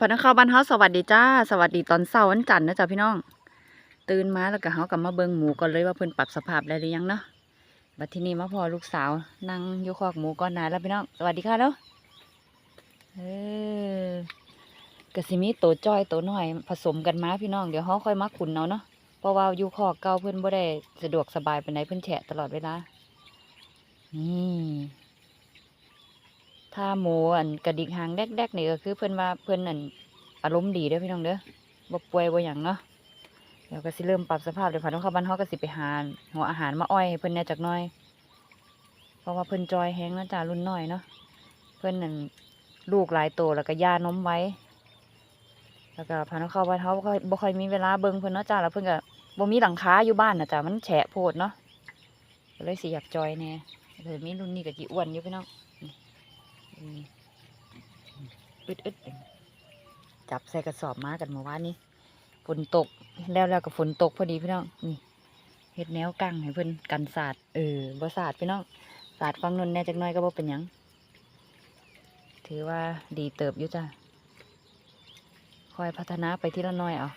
พนักข่าวบ้านเฮาสวัสดีจ้า สวัสดีตอนเช้าวันจันทร์นะจ๊ะพี่น้อง ตื่นมาแล้วก็เฮากลับมาเบิ่งหมูก่อนเลยว่าเพิ่นปรับสภาพได้หรือยังเนาะบัดทีนี้มาพอลูกสาวนั่งอยู่คอกหมูก่อนนาแล้วพี่น้อง สวัสดีค่ะแล้วเออกระสิมีโตจ้อยโตน้อย ผสมกันมาพี่น้องเดี๋ยวเฮาค่อยมาขุนเอาเนาะเพราะว่าอยู่คอกเก่าเพิ่นบ่ได้สะดวกสบายปานใดเพิ่นแฉะตลอดเวลานี่ ถ้าหมูอันกระดิกหางแดกๆนี่ก็คือเพิ่อนว่าเพิ่อนอันอารมณ์ดีเด้อพี่น้องเด้อบ่ป่วยบ่หยังเนาะเดี๋ยวก็สิเริ่มปรับสภาพเดี๋ยวพานเข้าบ้านเฮาก็สิไปหาหัวอาหารมาอ้อยให้เพิ่นแหน่จักหน่อย เพราะว่าเพิ่นจอยแฮงแล้วจ้ารุ่นน้อยเนาะเพิ่อนนั่นลูกหลายโตแล้วก็ย่านมไว้ แล้วก็พานเข้าบ้านเฮาบ่ค่อยบ่ค่อยมีเวลาเบิ่งเพิ่อนเนาะจ้าแล้วเพิ่นก็บ่มีหลังคาอยู่บ้านนะจ้ามันแฉะโพดเนาะก็เลยสิอยากจอยแน่เดี๋ยมีรุ่นนี้ก็สิอ้วนอยู่พี่น้อง อึดอึดจับใส่กระสอบมากันเมื่อวานนี้ฝนตกแล้วแล้วก็ฝนตกพอดีพี่น้องนี่เฮ็ดแนวกั้งให้เพิ่อนกันศาสาดเออบ่สาดพี่น้องศาสาดฟังนนแน่จักหน่อยก็บ่เป็นหยังถือว่าดีเติบอยู่จ้ะคอยพัฒนาไปทีละหน้อยเอา